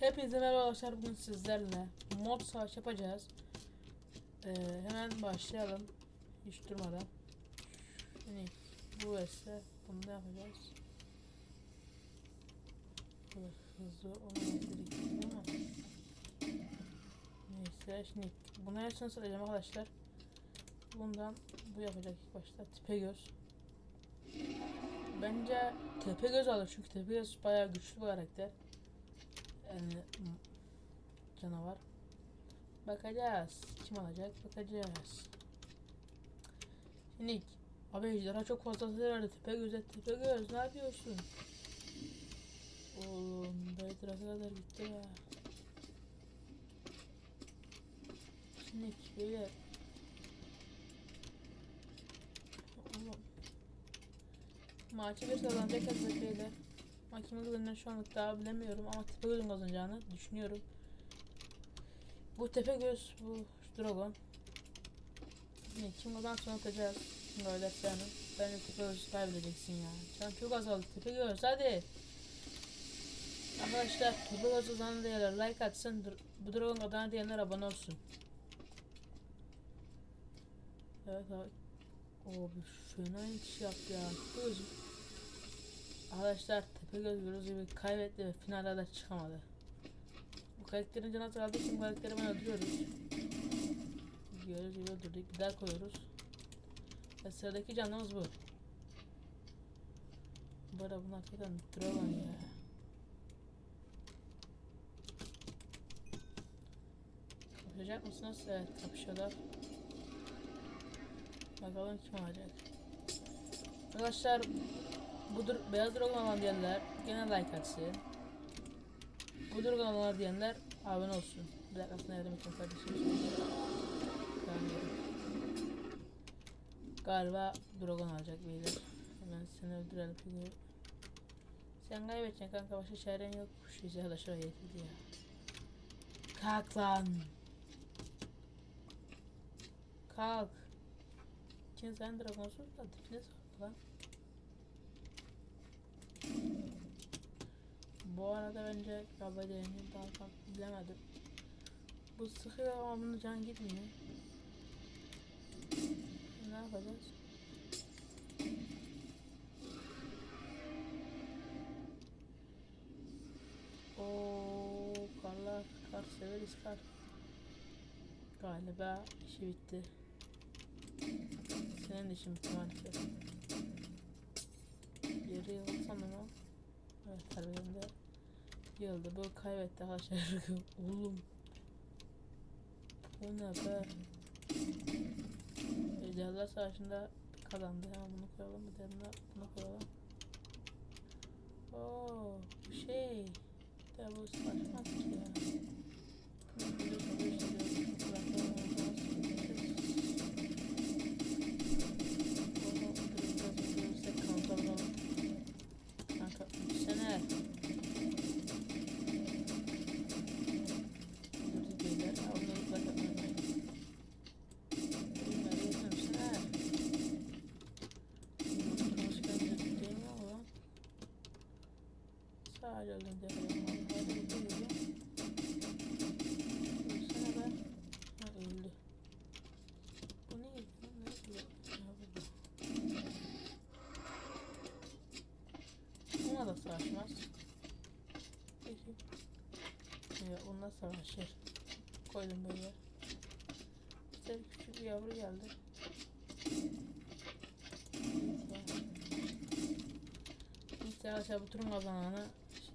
Hepinize merhaba arkadaşlar bugün sizlerle mod savaş yapacağız. Ee, hemen başlayalım. Hiç durmadan. Şimdi bu ise bunu da yapacağız. Böyle hızlı olmamız gerekiyor ama. Neyse şimdi bunu hepsini söyleyeceğim arkadaşlar. Bundan bu yapacak ilk başta Tepegöz. Bence Tepegöz alır çünkü Tepegöz bayağı güçlü bir karakter. M- canavar. Bakacağız. Kim alacak? Bakacağız. Şimdi abi ejderha çok fazla zararlı. Tepe göze tepe göz. Ne yapıyorsun? Oğlum Beytras'a kadar gitti ya. Şimdi böyle Oğlum. Maçı bir kazanacak hazır beyler. Makine kazanacağını şu anlık daha bilemiyorum ama tepe gözün kazanacağını düşünüyorum. Bu tepe göz, bu dragon. Ne kim kazan sonra atacağız. Kim öyle senin. Bence tepe göz kaybedeceksin ya. Can çok azaldı. Tepe göz hadi. Arkadaşlar tepe göz kazanan diyenler like atsın. Bu dragon kazanan diyenler abone olsun. Evet abi. O bir fena itiş yaptı ya. Tepe göz Arkadaşlar Tepegöz gördüğünüz gibi kaybetti ve finallerde çıkamadı. Bu karakterin canı azaldığı için karakteri ben öldürüyoruz. Gördüğünüz gibi öldürdük. Bir daha koyuyoruz. Ve sıradaki canımız bu. Bu arada bunlar hakikaten dragon ya. Kapışacak mısınız? Evet kapışıyorlar. Bakalım kim alacak. Arkadaşlar Budur beyaz dragon diyenler gene like atsın. Bu dragon diyenler abone olsun. Bir dakika sana yardım edeceğim kardeşim. Galiba dragon alacak beyler. Hemen seni öldürelim çünkü. Sen kaybedeceksin kanka başka çaren yok. Şu şuraya getirdi ya. Kalk lan. Kalk. Kim sen dragonsun da dipine sok lan. Bu arada bence kabadeğini daha tam bilemedim. Bu sıkıyor ama bunun can gitmiyor. Ne yapacağız? Oo, karlar, kar severiz kar. Galiba işi bitti. Senin işin bitti maalesef. Yarı yıl sanırım. Evet de yıldı. Bu kaybetti arkadaşlar. Oğlum. Bu ne be? Ejderhalar Savaşı'nda kazandı. Hemen bunu koyalım. Bir de bunu koyalım. Oo, şey. De bu saçmaz ki ya. Bunu biliyorsun, bu işte diyorum. Şu kulaklarını oynatmaz. Oğlum, biraz öldürürsek kanıtlanalım. Kanka sene. Dur beyler. Onları bırak atmayın. Bunları yetmemişler. Başka bir şey değil mi o lan? Sadece öldüm demedim. Hadi bir de geliyor. Ölsene be. Ha öldü. Bu? Ne yapıyor? Ya bu. Bununla da savaşmaz. Peki. Evet, onunla savaşır. Koydum böyle. İşte küçük bir yavru geldi. İşte arkadaşlar bu turun kazananı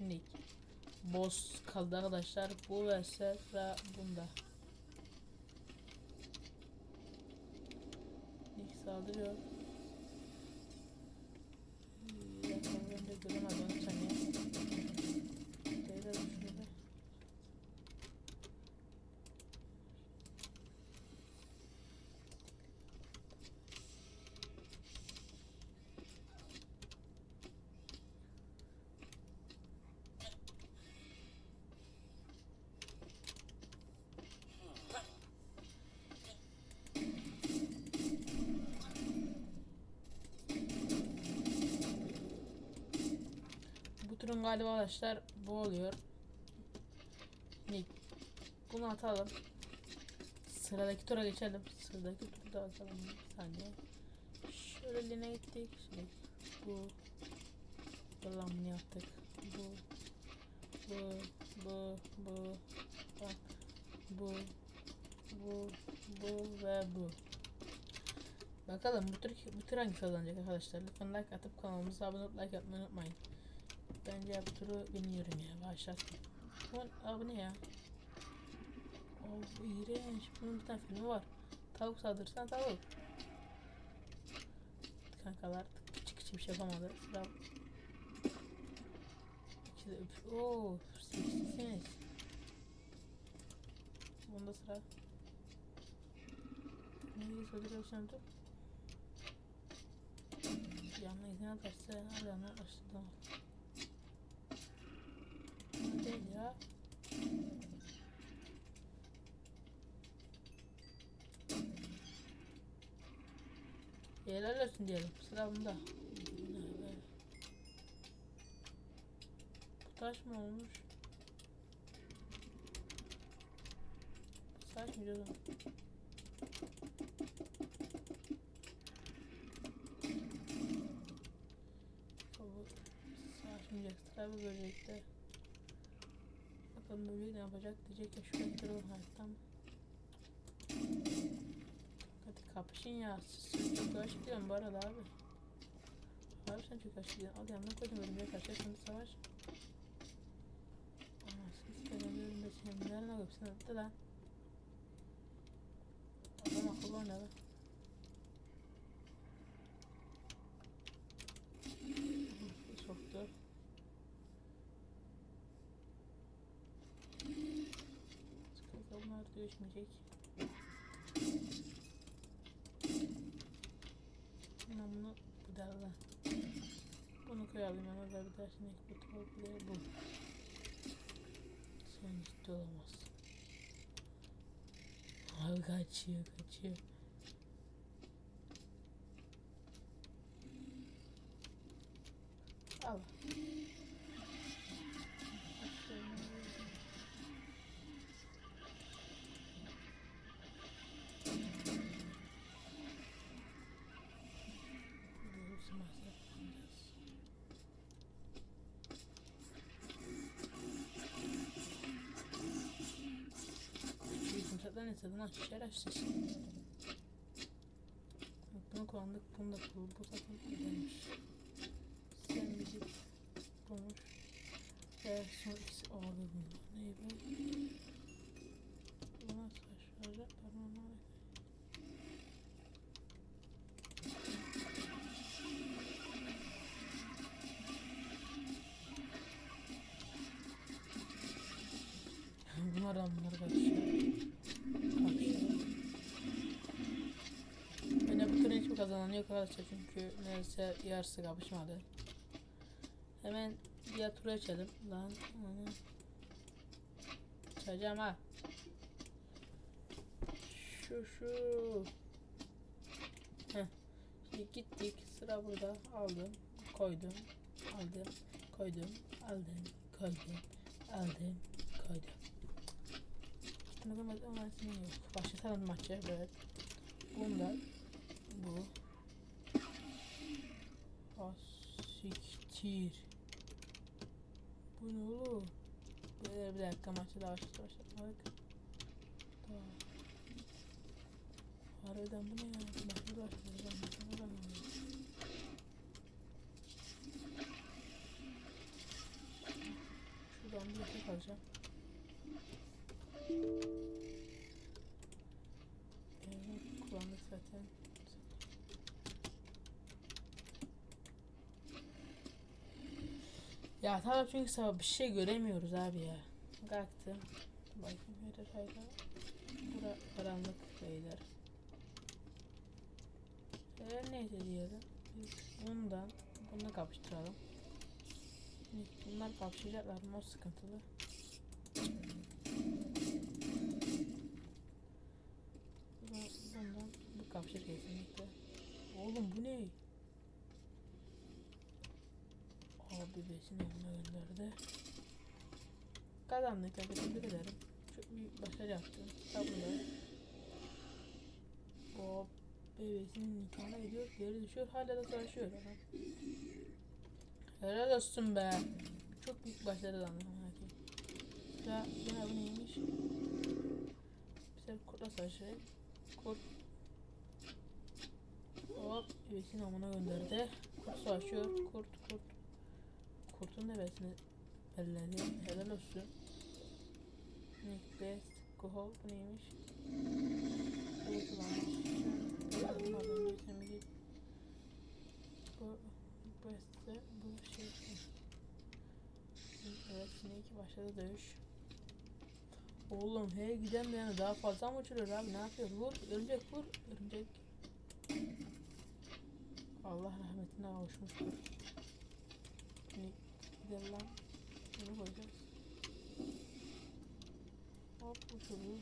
şimdi boss kaldı arkadaşlar. Bu ve sıra bunda. İlk saldırıyor. Yakın ben de göremedim onu saniye. Tekrar şurada. Turun galiba arkadaşlar bu oluyor. Bunu atalım. Sıradaki tura geçelim. Sıradaki turu da atalım. Bir saniye. Şöyle line gittik. Şimdi bu. Buradan bunu yaptık. Bu. Bu. Bu. Bu. Bak. Bu. Bu. Bu ve bu. Bakalım bu tür, bu tür hangisi kazanacak arkadaşlar. Lütfen like atıp kanalımıza abone olup like yapmayı unutmayın. Bence bu turu bilmiyorum ya. Başlasın. Bu, aa, bu ne ya? Bu iğrenç. Bunun bir tane filmi var. Tavuk saldırırsan tavuk. Kankalar küçük küçük bir şey yapamadı. Sıra İkisi de öp. Oo, seksisiniz. Bunda sıra. Neyi söyleyeceğim dur. Yanına izin atarsa adamlar başladı. Ne değil ya. Helal olsun diyelim. Sıra bunda. Bu taş mı olmuş? Bu taş mı canım? Bu saçmayacak. Sıra bu böcekte. Bakalım böcek ne yapacak? Diyecek ya şuraya duralım hayattan. Hadi kapışın ya. Siz çok yavaş gidiyorsun bu arada abi. Abi sen çok yavaş gidiyorsun. Al yanına koydum örümceğe karşı şimdi savaş. Ama siz göremiyorum da senin nereden alıp sen attı lan. Adam akıllı oynadı. Düşmeyecek. Ben bunu bu derler. Bunu koyalım ama da bir şimdi bu tavukları bu. Sen ciddi olamazsın. Abi kaçıyor kaçıyor. Ne istedin lan şerefsiz. Bak Bunu kullandık bunu da bu, bu takım ödemiş. Sen git bulmuş. Ve son ikisi ağırlı bunlar. Neyi bu? Arkadaşlar çünkü neredeyse yarısı kapışmadı. Hemen diğer geçelim. Lan ana. Çalacağım ha. Şu şu. Heh. Şimdi gittik. Sıra burada. Aldım. Koydum. Aldım. Koydum. Aldım. Koydum. Aldım. Koydum. Koymadım ama ismi yok. Başlatalım maçı. Evet. Bundan. Bu. Asiktir. Bu ne oğlum? Böyle bir dakika maçı daha başladı başlatmadık. Tamam. Harbiden bu ne ya? Ya tamam çünkü sabah bir şey göremiyoruz abi ya. Kalktım. Bakayım verir hayra. Bura karanlık beyler. Şeyler neyse diyelim. Biz bundan bunu kapıştıralım. Bunlar kapışacaklar o sıkıntılı. Bu- Bundan bu kapışır kesinlikle. Oğlum bu ne? Abi besin evine gönderdi. Kazandık tebrik ederim. Çok büyük başarı yaptın. Kitabında. Bob bebesinin nikahına gidiyor. Geri düşüyor. Hala da savaşıyor adam. Helal olsun be. Çok büyük başarı aldım. Ya yine bu neymiş? Bize kurtla savaşı. Kurt. Hop. Bebesin amına gönderdi. Kurt savaşıyor. Kurt kurt. Kurtun nevesini belledi. Helal olsun. Nick Best. Kohol bu neymiş? Evet ulanmış. Pardon dur sen bir git. Bu Best'te bu şey. Evet Snake başladı dövüş. Oğlum he giden de yani daha fazla mı uçuruyor abi ne yapıyor? Vur örümcek vur örümcek. Allah rahmetine kavuşmuştur. Şimdi lan. Bunu koyacağız. Hop uçurdu.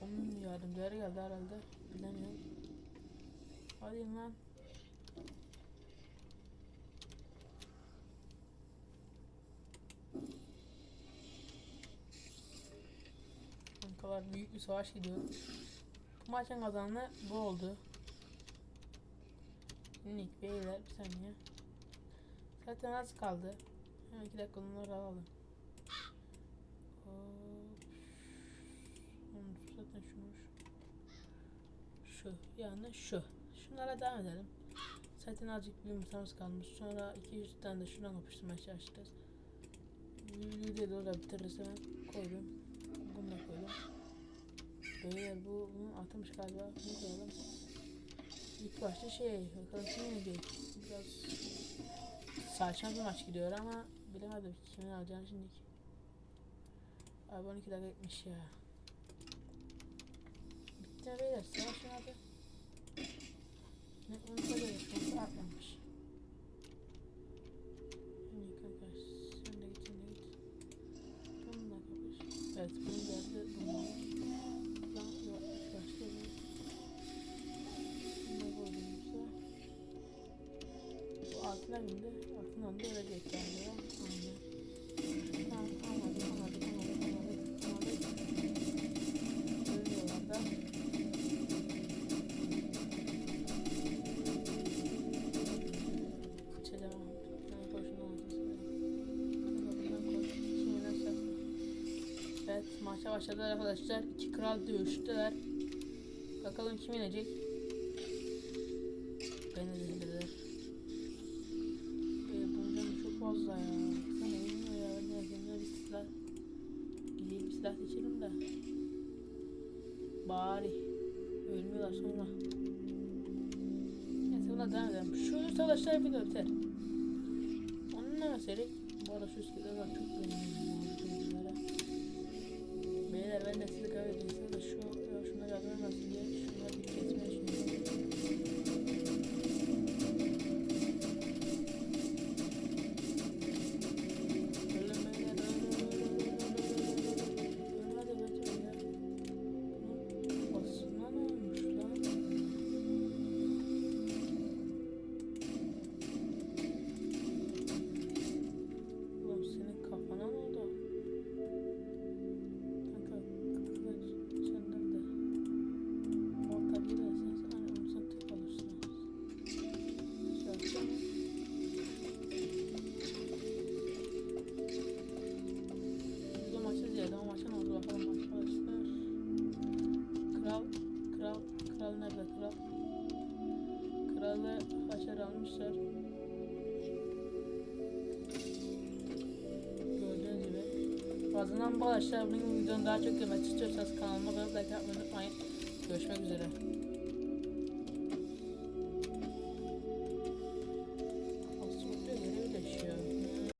Onun yardımcıları geldi herhalde. Bilemiyorum. Hadi lan. Kankalar büyük bir savaş gidiyor. Bu maçın kazananı bu oldu. Nick beyler bir saniye. Zaten az kaldı. Hemen iki dakika onları alalım. Hop. Zaten şunu şu. Yani şu. Şunlara devam edelim. Zaten azıcık bir yumurtamız kalmış. Sonra 200 tane de şuradan yapıştırmaya çalışacağız. Videoyu da orada bitiririz hemen koydum. Bunu da koydum. Beyler bu bunu atmış galiba. Bunu koyalım. İlk başta şey bakalım kim yenecek. Biraz saçma bir maç gidiyor ama bilemedim kimin alacağını şimdi. Abi 12 dakika gitmiş ya. Bitti beyler savaşın hadi. Ne onu da yapmış atlamış. Şimdi kanka sen de git sen de git. Bununla kapış. Evet bunun derdi bunlar. Lan yok ilk başta bu. Ne koyduğumuzda. Bu altına bindi. Da ölecek yani ya. Aynen. Tamam anladık anladık anladık anladık anladık. Ölüyorlar da. Fırçacağım abi. Ben koşun olmasın. Evet maça başladılar arkadaşlar. İki kral dövüştüler. Bakalım kim yenecek. Sonra. Neyse buna devam edelim. Şu savaşlar bir biter. Onun ne mesela? Bu arada şu iskeletler var çok beğendim. Beyler ben de sizi kaybedeceğim de şu yardım etmesin diye Fazladan bu arkadaşlar bunun videonun daha çok görmek istiyorsanız kanalıma abone olmayı unutmayın. Görüşmek üzere.